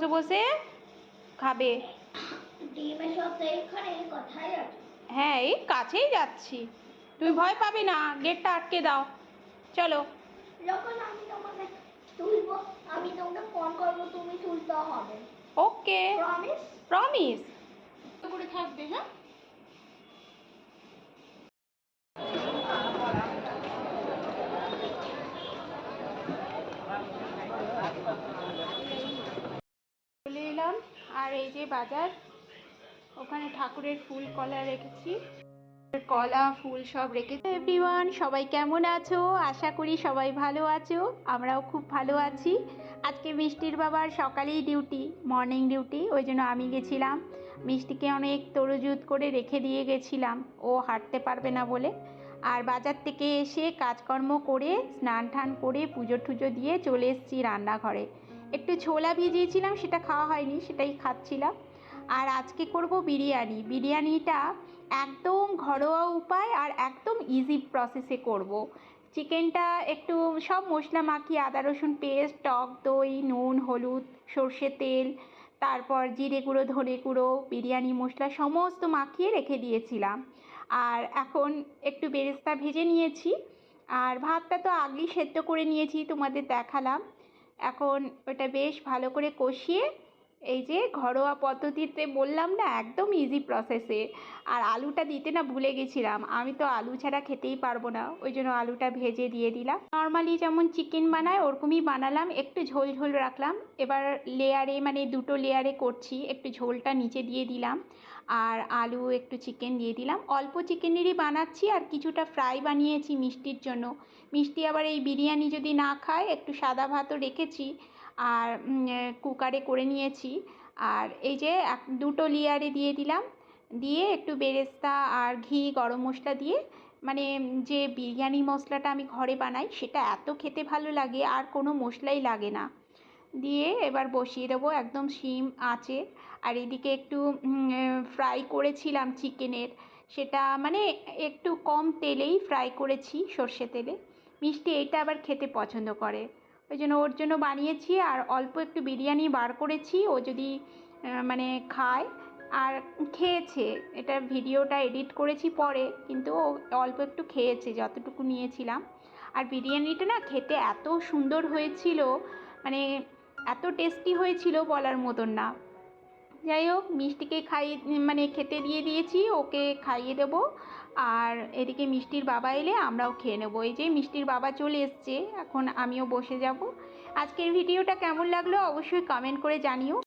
বসে বসে খাবে। হ্যাঁ এই কাছেই যাচ্ছি। তুমি ভয় পাবে না গেটটা আটকে দাও। চলো। যখন আমি তোমাকে তুলবো আমি তোমাকে ফোন করব তুমি ওকে প্রমিস প্রমিস করে থাকবে হ্যাঁ? চলে এলাম। আর এই যে বাজার, ওখানে ঠাকুরের ফুল, কলা রেখেছি। কলা, ফুল সব রেখেছি। এভরিওয়ান, সবাই কেমন আছো? আশা করি সবাই ভালো আছো। আমরাও খুব ভালো আছি। আজকে মিষ্টির বাবার সকালেই ডিউটি মর্নিং ডিউটি, ওই জন্য আমি গেছিলাম। মিষ্টিকে অনেক তরুজুত করে রেখে দিয়ে গেছিলাম। ও হাঁটতে পারবে না বলে। আর বাজার থেকে এসে কাজকর্ম করে স্নান টান করে পুজো টুজো দিয়ে চলে এসেছি রান্নাঘরে। একটু ছোলা ভিজিয়েছিলাম, সেটা খাওয়া হয়নি, সেটাই খাচ্ছিলাম। আর আজকে করব বিরিয়ানি। বিরিয়ানিটা একদম ঘরোয়া উপায় আর একদম ইজি প্রসেসে করব। চিকেনটা একটু সব মশলা মাখিয়ে আদা, রসুন পেস্ট, টক দই, নুন, হলুদ, সর্ষে তেল, তারপর জিরে গুঁড়ো, ধনে গুঁড়ো, বিরিয়ানি মশলা সমস্ত মাখিয়ে রেখে দিয়েছিলাম। আর এখন একটু বেরেস্তা ভেজে নিয়েছি। আর ভাতটা তো আগেই সেদ্ধ করে নিয়েছি, তোমাদের দেখালাম। এখন ওটা বেশ ভালো করে কষিয়ে এই যে ঘরোয়া পদ্ধতিতে বললাম না, একদম ইজি প্রসেসে আর আলুটা দিতে না ভুলে গেছিলাম। আমি তো আলু ছাড়া খেতেই পারব না। ওই জন্য আলুটা ভেজে দিয়ে দিলাম। নর্মালি যেমন চিকেন বানায় ওরকমই বানালাম। একটু ঝোল ঝোল রাখলাম। এবার লেয়ারে মানে দুটো লেয়ারে করছি। একটু ঝোলটা নিচে দিয়ে দিলাম। আর আলু একটু চিকেন দিয়ে দিলাম। অল্প চিকেনেরই বানাচ্ছি। আর কিছুটা ফ্রাই বানিয়েছি মিষ্টির জন্য। মিষ্টি আবার এই বিরিয়ানি যদি না খায়, একটু সাদা ভাতও রেখেছি। আর কুকারে করে নিয়েছি। আর এই যে, এক, দুটো লেয়ারে দিয়ে দিলাম। দিয়ে একটু বেরেস্তা আর ঘি, গরম মশলা দিয়ে মানে যে বিরিয়ানি মশলাটা আমি ঘরে বানাই, সেটা এত খেতে ভালো লাগে, আর কোনো মশলাই লাগে না। দিয়ে এবার বসিয়ে দেবো একদম সিম আঁচে। আর এদিকে একটু ফ্রাই করেছিলাম চিকেনের। সেটা মানে একটু কম তেলেই ফ্রাই করেছি সর্ষে তেলে। মিষ্টি এইটা আবার খেতে পছন্দ করে। ওই জন্য ওর জন্য বানিয়েছি আর অল্প একটু বিরিয়ানি বার করেছি। ও যদি মানে খায় আর খেয়েছে, এটা ভিডিওটা এডিট করেছি পরে, কিন্তু ও অল্প একটু খেয়েছে যতটুকু নিয়েছিলাম। আর বিরিয়ানিটা না খেতে এত সুন্দর হয়েছিল মানে এত টেস্টি হয়েছিল বলার মতন না। যাই হোক, মিষ্টিকে খাইয়ে মানে খেতে দিয়ে দিয়েছি, ওকে খাইয়ে দেব। আর এদিকে মিষ্টির বাবা এলে আমরাও খেয়ে নেব। এই যে মিষ্টির বাবা চলে এসছে, এখন আমিও বসে যাব। আজকের ভিডিওটা কেমন লাগল অবশ্যই কমেন্ট করে জানিও।